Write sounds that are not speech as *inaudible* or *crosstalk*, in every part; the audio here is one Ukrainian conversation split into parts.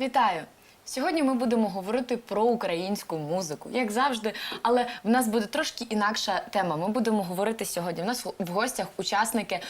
Вітаю! Сьогодні ми будемо говорити про українську музику, як завжди, але в нас буде трошки інакша тема. Ми будемо говорити сьогодні. У нас в гостях учасники е,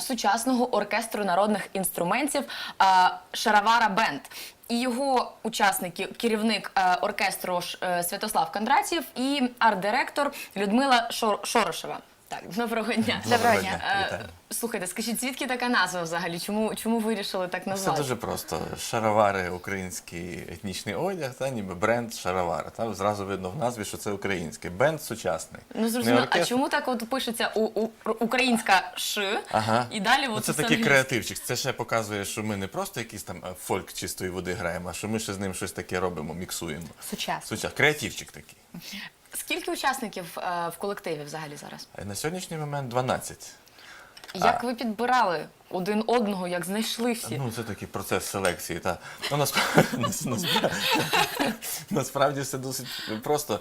сучасного оркестру народних інструментів е, Шаравара Бенд. І його учасники, керівник е, оркестру е, Святослав Кондратів і арт-директор Людмила Шор- Шорошева. Так, доброго дня. Доброго дня. Е, Вітаю. Слухайте, скажіть, звідки така назва взагалі? Чому, чому вирішили так Все назвати? дуже просто. Шаровари український етнічний одяг, та ніби бренд шаровара. Та зразу видно в назві, що це український. Бенд сучасний. Ну Не зрозуміло, а оркестр. чому так от пишеться у, у, українська ш, Ага. і далі Ну, от це усе такий англійське? креативчик. Це ще показує, що ми не просто якийсь там е, фольк чистої води граємо, а що ми ще з ним щось таке робимо, міксуємо. Сучасно. Сучас. Креативчик такий. Скільки учасників е, в колективі взагалі зараз? Е, На сьогоднішній момент 12. Як ви підбирали один одного, як знайшли всі? Ну, це такий процес селекції. Та. Ну, насправді, *laughs* все досить просто.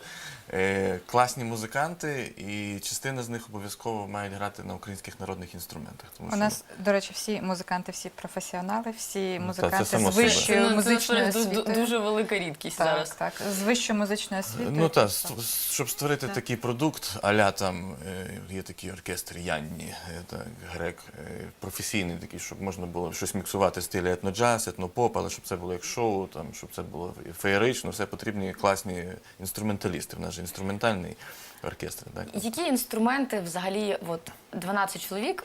Е, класні музиканти, і частина з них обов'язково мають грати на українських народних інструментах. Тому У що нас, до речі, всі музиканти, всі професіонали, всі Ну, та, музиканти само з собою. вищою ну, це музичною насправді ду- освітою. дуже велика рідкість так, зараз. так, з вищою музичною освітою. Ну так, тобто. щоб створити Так. такий продукт, аля там е, є такий оркестр Янні, е, так, грек, е, професійний такий, щоб можна було щось міксувати в стилі етноджаз, етнопоп, але щоб це було як шоу, там, щоб це було феєрично, все потрібні класні інструменталісти. В нас же інструментальний оркестр. Так? Які інструменти взагалі, от 12 чоловік,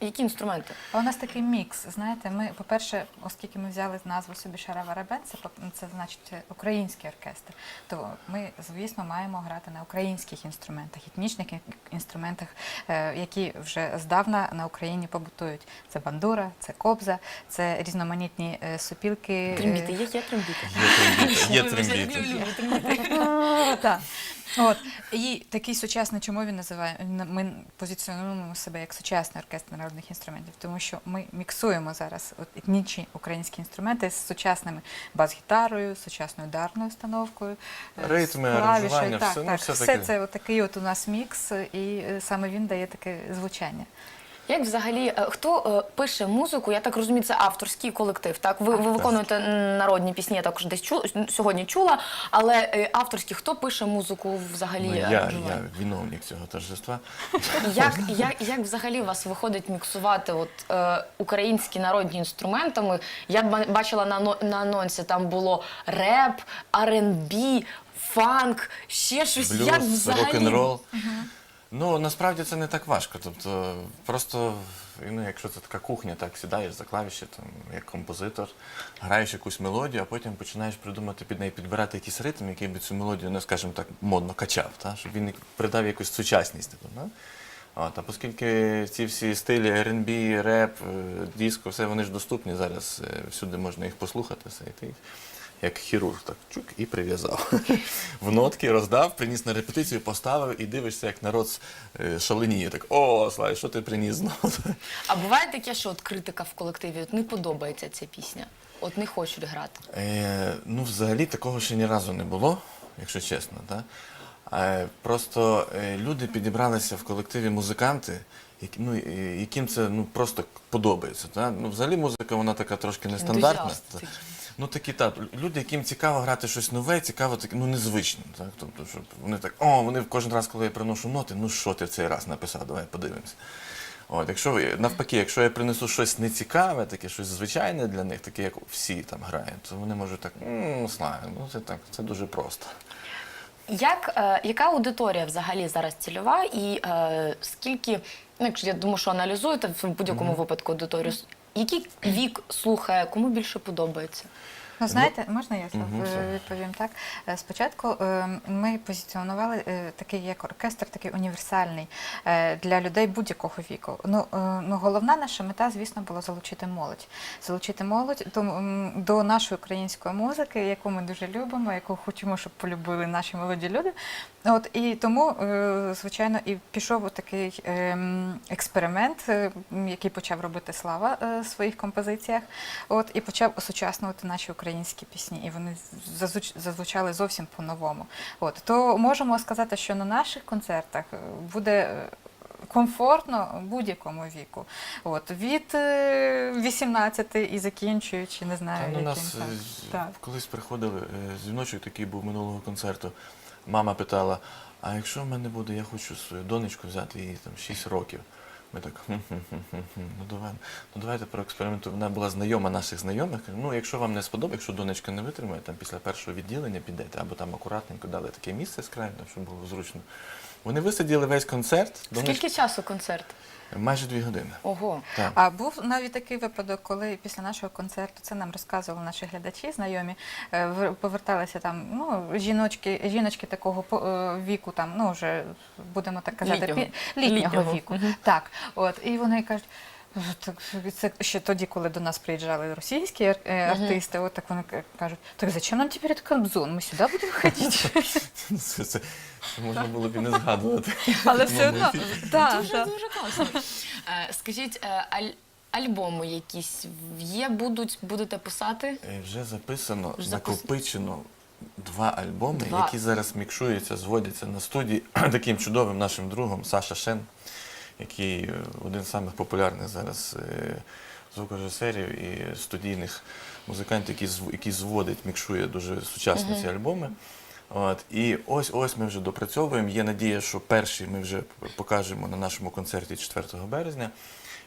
які інструменти? А у нас такий мікс. Знаєте, ми, по-перше, оскільки ми взяли назву собі Шаравара Бенд, це, по- це значить е, український оркестр, то ми, звісно, маємо грати на українських інструментах, етнічних інструментах, е, які вже здавна на Україні побутують. Це бандура, це кобза, це різноманітні е, супілки. е, Трембіти, є, є трембіти? Є трембіти. *laughs* От і такий сучасний, чому він називає? Ми позиціонуємо себе як сучасний оркестр народних інструментів, тому що ми міксуємо зараз от етнічні українські інструменти з сучасними бас-гітарою, сучасною ударною установкою, е, Ритми, аранжування, так, все, ну, так, все все таке. це от такий от у нас мікс, і е, саме він дає таке звучання. Як взагалі, е, хто е, пише музику? Я так розумію, це авторський колектив. Так, ви, ви виконуєте народні пісні, я також десь чу, сьогодні чула, але е, авторський, хто пише музику взагалі? Ну, я, я виновник цього торжества. Як, *laughs* як, як взагалі у вас виходить міксувати от, е, українські народні інструментами? Я ба- бачила на, на анонсі, там було реп, R&B, фанк, ще щось. як взагалі? рок-н-рол. Ну насправді це не так важко. Тобто, просто ну, якщо це така кухня, так сідаєш за клавіші, там як композитор, граєш якусь мелодію, а потім починаєш придумати під неї, підбирати якийсь ритм, який би цю мелодію, ну скажімо так, модно качав, та? щоб він придав якусь сучасність. Тобто? От, а оскільки ці всі стилі R&B, реп, е, диско, все вони ж доступні зараз, е, всюди можна їх послухати, все, і ти їх як хірург, так чук і прив'язав. В нотки роздав, приніс на репетицію, поставив і дивишся, як народ е, шаленіє. Так, о, Славі, що ти приніс знову? А буває таке, що от критика в колективі от не подобається ця пісня, от не хочуть грати. Е, ну, взагалі такого ще ні разу не було, якщо чесно. Да? Е, просто е, люди підібралися в колективі музиканти, ну, яким це ну, просто подобається. Да? Ну, взагалі музика вона така трошки нестандартна. Та. Ну такі так, люди, яким цікаво грати щось нове, цікаво таке, ну незвичне. Так? Тобто, щоб вони так, о, вони кожен раз, коли я приношу ноти, ну що ти в цей раз написав, давай подивимося. От, якщо ви навпаки, якщо я принесу щось нецікаве, таке щось звичайне для них, таке, як всі там грають, то вони можуть так, ну слава, ну це так, це дуже просто. Як, е, яка аудиторія взагалі зараз цільова і е, скільки, ну, якщо я думаю, що аналізуєте в будь-якому випадку аудиторію, який вік слухає, кому більше подобається? Ну, знаєте, можна я все. відповім так? Е, Спочатку е, ми позиціонували е, такий як оркестр, такий універсальний для людей будь-якого віку. Ну, ну, головна наша мета, звісно, була залучити молодь. Залучити молодь до, до нашої української музики, яку ми дуже любимо, яку хочемо, щоб полюбили наші молоді люди. От і тому, звичайно, і пішов такий експеримент, який почав робити Слава в своїх композиціях. От і почав осучаснювати наші українські пісні, і вони зазвучали зовсім по-новому. От то можемо сказати, що на наших концертах е, буде. е, комфортно будь-якому віку. От, від е, 18 і закінчуючи, не знаю, Та, яким нас е, Так. колись приходили, е, дзвіночок такий був минулого концерту. Мама питала: а якщо в мене буде, я хочу свою донечку взяти їй там 6 років. Ми так, «Хм-хм-хм-хм-хм, ну давай, ну давайте проекспериментуємо. Вона була знайома наших знайомих. Ну, якщо вам не сподобається, якщо донечка не витримає, там після першого відділення підете, або там акуратненько дали таке місце краю, щоб було зручно. Вони висиділи весь концерт, донечка, Скільки часу концерт? майже дві години. Ого. Так. А був навіть такий випадок, коли після нашого концерту це нам розказували наші глядачі, знайомі, е, поверталися там, ну, жіночки, жіночки такого по- е, віку, там, ну вже будемо так казати, Літнього. пі- літнього, Літнього. віку. Угу. Так, от, і вони кажуть. Так, це ще тоді, коли до нас приїжджали російські ар- е, артисти, от так вони кажуть, так зачем нам тепер этот Кобзон? Ми сюди будемо ходити. Це, *laughs* це, це можна було б і не згадувати. Але все одно, так, Дуже дуже класно. Е, Скажіть, е, аль- альбоми якісь є, будуть, будете писати? Вже записано, Вже запис- накопичено два альбоми, Два. які зараз мікшуються, зводяться на студії *clears throat* таким чудовим нашим другом Саша Шен, який е, один з самих популярних зараз е, звукорежисерів і студійних музикантів, який які зводить, мікшує дуже сучасні ці альбоми. От, і ось ось ми вже допрацьовуємо. Є надія, що перший ми вже покажемо на нашому концерті 4 березня.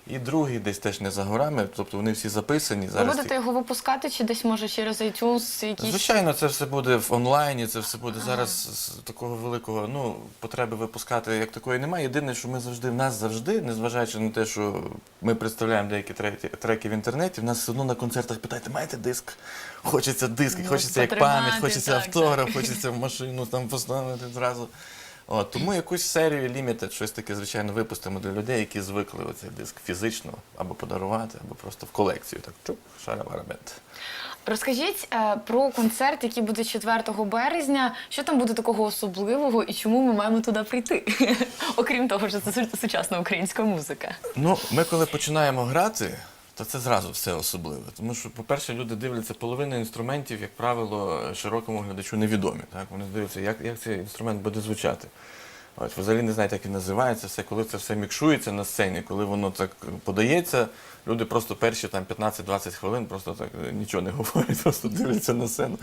І другий десь теж не за горами, тобто вони всі записані. Ви Зараз будете його випускати чи десь може через iTunes якісь? Звичайно, це все буде в онлайні, це все буде зараз з такого великого ну, потреби випускати як такої немає. Єдине, що ми завжди, в нас завжди, незважаючи на те, що ми представляємо деякі треки, треки в інтернеті, в нас все одно на концертах питають, маєте диск? Хочеться диск, Ну, хочеться як потримати, пам'ять, хочеться так, автограф, хочеться в машину там поставити зразу. От, тому якусь серію Limited, щось таке, звичайно, випустимо для людей, які звикли оцей диск фізично або подарувати, або просто в колекцію. Так чук, шарабарабет. Розкажіть е, про концерт, який буде 4 березня. Що там буде такого особливого і чому ми маємо туди прийти? *laughs* Окрім того, що це сучасна українська музика. Ну, ми коли починаємо грати, то це зразу все особливе. Тому що, по-перше, люди дивляться половину інструментів, як правило, широкому глядачу невідомі. Так? Вони дивляться, як, як цей інструмент буде звучати. От, взагалі не знаєте, як він називається, все, коли це все мікшується на сцені, коли воно так подається, люди просто перші там 15-20 хвилин просто так е, нічого не *laughs* говорять, просто дивляться на сцену.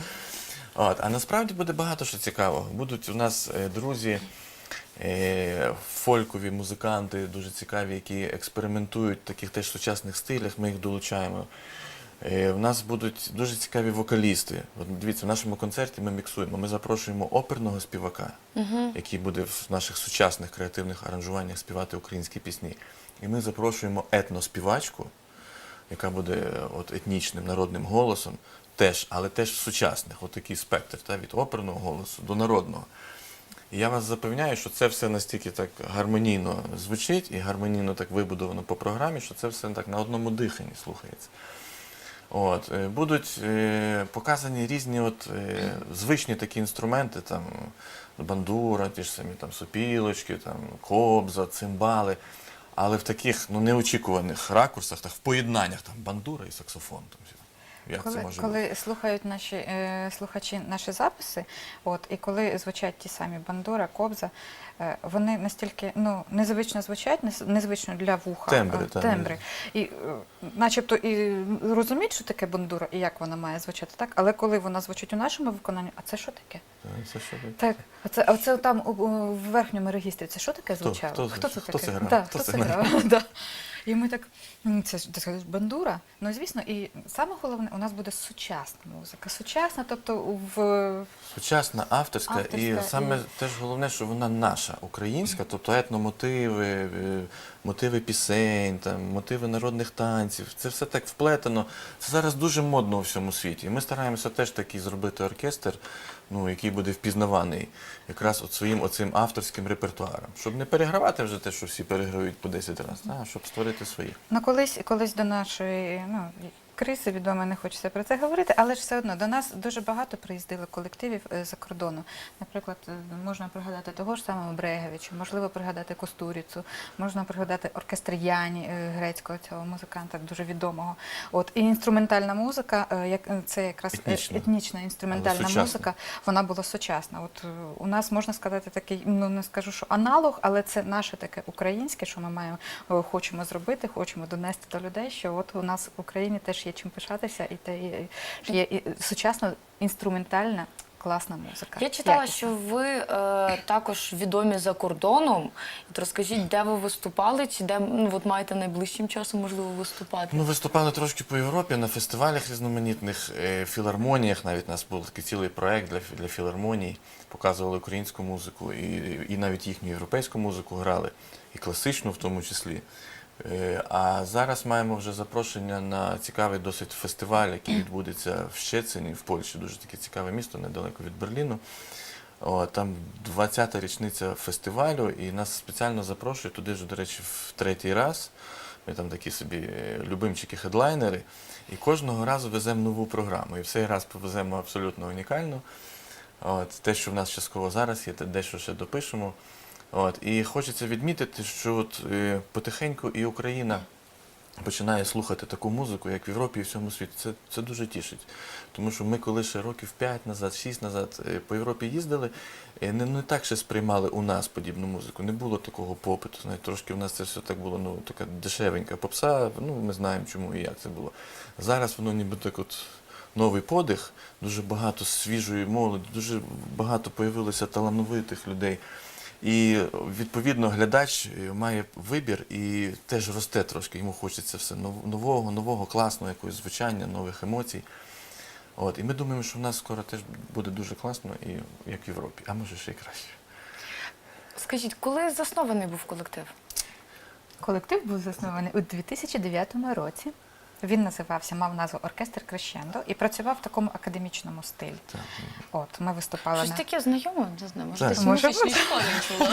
От, а насправді буде багато що цікавого. Будуть у нас е, друзі, фолькові музиканти, дуже цікаві, які експериментують в таких теж сучасних стилях. Ми їх долучаємо. Е, У нас будуть дуже цікаві вокалісти. От дивіться, в нашому концерті ми міксуємо. Ми запрошуємо оперного співака, який буде в наших сучасних креативних аранжуваннях співати українські пісні. І ми запрошуємо етноспівачку, яка буде е, от етнічним народним голосом, теж, але теж сучасних, от такий спектр, та, від оперного голосу до народного. Я вас запевняю, що це все настільки так гармонійно звучить і гармонійно так вибудовано по програмі, що це все так на одному диханні слухається. От, е, будуть е, показані різні от, е, звичні такі інструменти, там бандура, ті ж самі там сопілочки, там, кобза, цимбали, але в таких ну, неочікуваних ракурсах, так, в поєднаннях там, бандура і саксофон. Там. Як коли, це може коли бути? слухають наші е, слухачі наші записи, от і коли звучать ті самі бандура, кобза, е, вони настільки ну незвично звучать, незвично для вуха Тембри, е, тембри. І, е, начебто, і розуміють, що таке бандура і як вона має звучати, так, але коли вона звучить у нашому виконанні, а це що таке? Е, Це що таке? Так, а це, а це там у, у- в верхньому регістрі. Це що таке звучало? хто- це хто це грав? Да, Хто це грав? *laughs* Да. І ми так, «М, це ж ти скажеш, бандура. Ну, звісно, і саме головне, у нас буде сучасна музика. Сучасна, тобто в Сучасна, авторська, Авторська і і- саме теж головне, що вона наша, українська, тобто етномотиви, е, мотиви пісень, там, мотиви народних танців. Це все так вплетено. Це зараз дуже модно у всьому світі. І ми стараємося теж такий зробити оркестр, ну, який буде впізнаваний якраз от своїм оцим авторським репертуаром. Щоб не перегравати вже те, що всі переграють по 10 разів, а щоб створити своє. ну, колись, колись до нашої ну, кризи відомо, не хочеться про це говорити, але ж все одно до нас дуже багато приїздило колективів е, за кордону. Наприклад, е, можна пригадати того ж самого Брегевича, можливо, пригадати Костуріцу, можна пригадати оркестр Яні е, грецького цього музиканта, дуже відомого. От і інструментальна музика, як це якраз Етнічна. етнічна інструментальна музика, вона була сучасна. От у нас можна сказати такий, ну не скажу, що аналог, але це наше таке українське, що ми маємо хочемо зробити, хочемо донести до людей, що от у нас в Україні теж є чим пишатися, і те є, є і сучасна інструментальна класна музика. Я читала, якісна. що ви е, також відомі за кордоном. От розкажіть, де ви виступали, чи де ну, от маєте найближчим часом можливо виступати? Ну, виступали трошки по Європі на фестивалях різноманітних, е, філармоніях. Навіть у нас був такий цілий проект для, для філармоній. Показували українську музику і, і навіть їхню європейську музику грали, і класичну в тому числі. Е, А зараз маємо вже запрошення на цікавий досить фестиваль, який відбудеться в Щецині, в Польщі. Дуже таке цікаве місто, недалеко від Берліну. О, там 20-та річниця фестивалю, і нас спеціально запрошують туди ж, до речі, в третій раз. Ми там такі собі е, любимчики-хедлайнери. І кожного разу веземо нову програму. І в цей раз повеземо абсолютно унікальну. От, те, що в нас частково зараз є, те дещо ще допишемо. От, і хочеться відмітити, що от, е, потихеньку і Україна починає слухати таку музику, як в Європі і всьому світі. Це, це дуже тішить. Тому що ми коли ще років 5 назад, 6 назад е, по Європі їздили, е, не, не так ще сприймали у нас подібну музику. Не було такого попиту. Знаєте, трошки в нас це все так було, ну, така дешевенька попса, ну ми знаємо чому і як це було. Зараз воно ніби так от новий подих, дуже багато свіжої молоді, дуже багато появилося талановитих людей. І відповідно глядач е, має вибір і теж росте трошки. Йому хочеться все нов- нового, нового, класного якогось звучання, нових емоцій. От, і ми думаємо, що в нас скоро теж буде дуже класно, і як в Європі, а може ще й краще. Скажіть, коли заснований був колектив? Колектив був заснований у 2009 році. Він називався, мав назву Оркестр Крещендо і працював в такому академічному стилі. Так. От ми виступали Щось на таке знайоме? Не знаю, може, десь Може школі чула.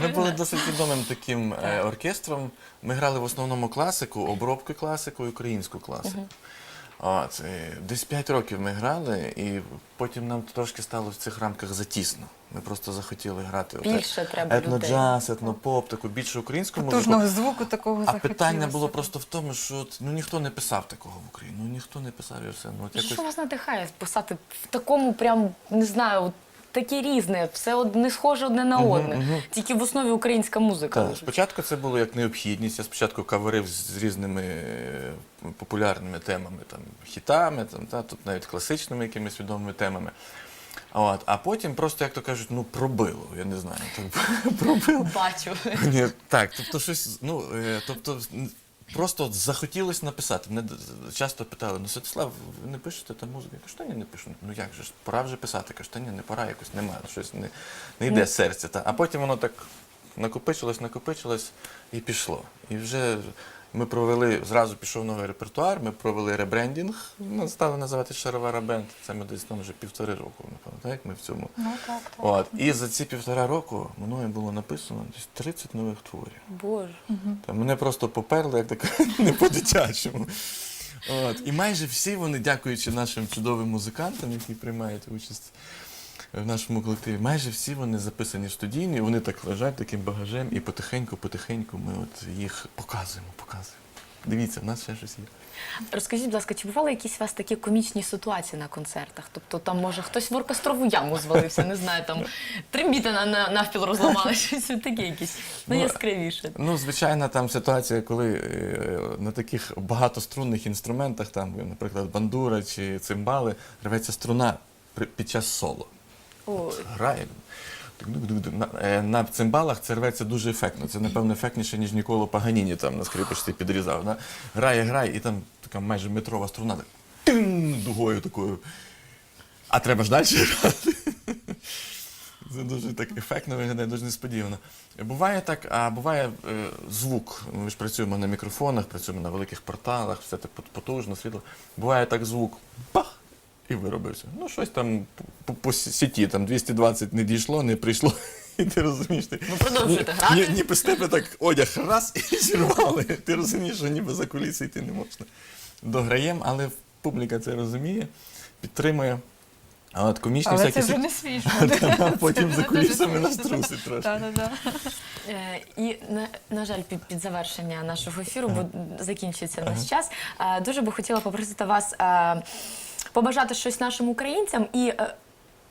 *laughs* Ми були досить відомим таким е, оркестром. Ми грали в основному класику, обробку класику і українську класику. От, е, десь 5 років ми грали, і потім нам трошки стало в цих рамках затісно. Ми просто захотіли грати Більше треба етноджаз, етнопоп, таку більше українську музику. потужного звуку такого А захотілося. питання було просто в тому, що ну ніхто не писав такого в Україні. Ну ніхто не писав і все. Ну от Що вас надихає писати в такому, прям не знаю, от таке різне, все од- не схоже одне на одне. Тільки в основі українська музика. Так, спочатку це було як необхідність. Я спочатку каверив з різними е, популярними темами, там, хітами, там, та, тут навіть класичними якимись відомими темами. От, а потім просто, як то кажуть, ну пробило, я не знаю. Так, *laughs* пробило. Бачу. Ні, так, тобто щось, ну, е, тобто, просто от захотілося написати. Мене часто питали, ну Святослав, ви не пишете там музику? Я кажу, та ні, не пишу. Ну як же ж, пора вже писати. Я кажу, та ні, не пора, якось немає, щось не, не йде з серця. Та. А потім воно так накопичилось, накопичилось і пішло. І вже ми провели, зразу пішов новий репертуар, ми провели ребрендінг, ну, стали називати Шаровара Бенд. Це ми десь там вже півтори року, напевно, так, як ми в цьому. Ну так, так. От, і за ці півтора року мною було написано десь 30 нових творів. Боже. Та мене просто поперли, як так *laughs* не по-дитячому. От. І майже всі вони, дякуючи нашим чудовим музикантам, які приймають участь в нашому колективі, майже всі вони записані в студійні, вони так лежать таким багажем, і потихеньку-потихеньку ми от їх показуємо, показуємо. Дивіться, в нас ще щось є. Розкажіть, будь ласка, чи бували якісь у вас такі комічні ситуації на концертах? Тобто там, може, хтось в оркестрову яму звалився, не знаю, там трембіта на, на навпіл розламали, *laughs* щось таке якісь Ну, найяскравіше. Ну, звичайна там ситуація, коли е, на таких багатострунних інструментах, там, наприклад, бандура чи цимбали, рветься струна при- під час соло. Грає. На, е, цимбалах це рветься дуже ефектно. Це, напевно, ефектніше, ніж Ніколо Паганіні там на скрипочці підрізав. Да? Грає, грає, і там така майже метрова струна так, тин, дугою такою. А треба ж далі грати. *laughs* Це дуже так ефектно виглядає, дуже несподівано. Буває так, а буває е, звук. Ми ж працюємо на мікрофонах, працюємо на великих порталах, все так потужно, світло. Буває так звук бах! І виробився. Ну, щось там по, по сіті, там 220 не дійшло, не прийшло. *laughs* І ти розумієш, ти Ви продовжуєте грати? Ні, ніби з тебе так одяг раз *laughs* і зірвали. Ти розумієш, що ніби за куліси йти не можна. дограємо, але публіка це розуміє, підтримує. А от комічні Але всякі це вже не свіжо. *laughs* Та, потім за кулісами нас трусить трошки. Е, І на, на жаль, під, під завершення нашого ефіру, бо закінчується наш час. е, Дуже би хотіла попросити вас е, побажати щось нашим українцям і. е,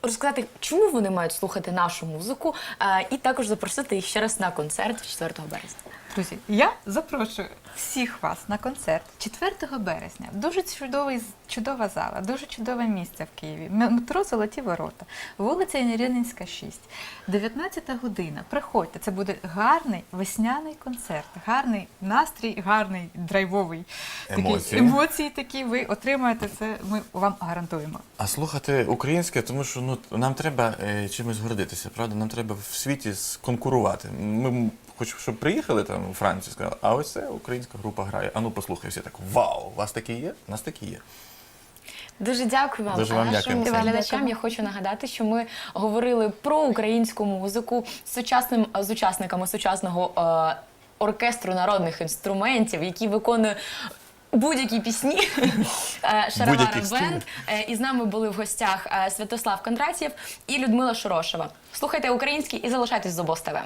Розказати, чому вони мають слухати нашу музику, е, і також запросити їх ще раз на концерт 4 березня. Друзі, я запрошую всіх вас на концерт 4 березня. Дуже чудовий, чудова зала, дуже чудове місце в Києві. Метро Золоті Ворота, вулиця Єнерининська, 6. 19 година. Приходьте, це буде гарний весняний концерт, гарний настрій, гарний драйвовий Емоції. емоції такі. Ви отримаєте це. Ми вам гарантуємо. А слухати українське, тому що ну нам треба е, чимось гордитися, правда? Нам треба в світі конкурувати. Ми м- хоч щоб приїхали там у Францію, сказали, а ось це українська група грає. А ну послухай, всі так вау! У вас такі є? У нас такі є. Дуже дякую вам. Дуже вам а нашим Оксана. глядачам я хочу нагадати, що ми говорили про українську музику з сучасним з учасниками сучасного е, оркестру народних інструментів, які виконує. Будь-які пісні *laughs* Е, Шаровара Бенд. Е, І з нами були в гостях е, Святослав Кондратєв і Людмила Шорошева. Слухайте український і залишайтесь з обоз ТВ.